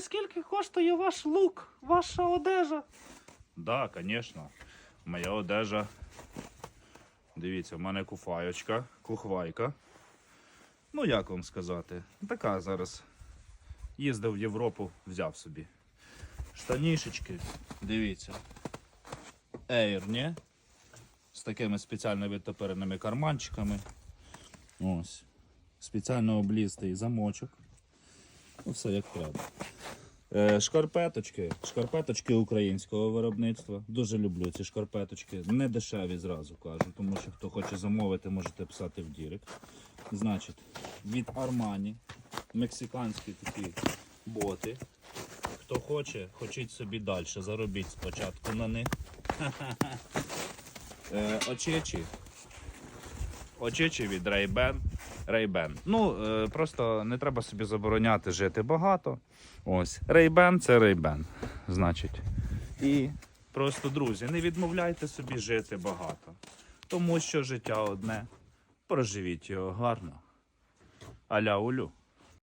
скільки коштує ваш лук, ваша одежа? Да, звісно. Моя одежа. Дивіться, в мене куфайочка, кухвайка. Ну, як вам сказати? Така зараз. Їздив в Європу, взяв собі. Штанішечки, дивіться. Ейрні. З такими спеціально відтопиреними карманчиками. Ось. Спеціально облізтий замочок. Ну, все як треба. Е, Шкарпеточки. Шкарпеточки українського виробництва. Дуже люблю ці шкарпеточки. Не дешеві зразу кажу, тому що хто хоче замовити, можете писати в Дірект. Значить, від Armani. Мексиканські такі боти. Хто хоче, хочіть собі далі. Заробіть спочатку на них. Е, Очечі. Очечі від Ray-Ban. Ray-Ban. Ну, е, просто не треба собі забороняти жити багато. Ось. Ray-Ban це Ray-Ban. Значить. І просто, друзі, не відмовляйте собі жити багато. Тому що життя одне. Проживіть його гарно. Аля улю.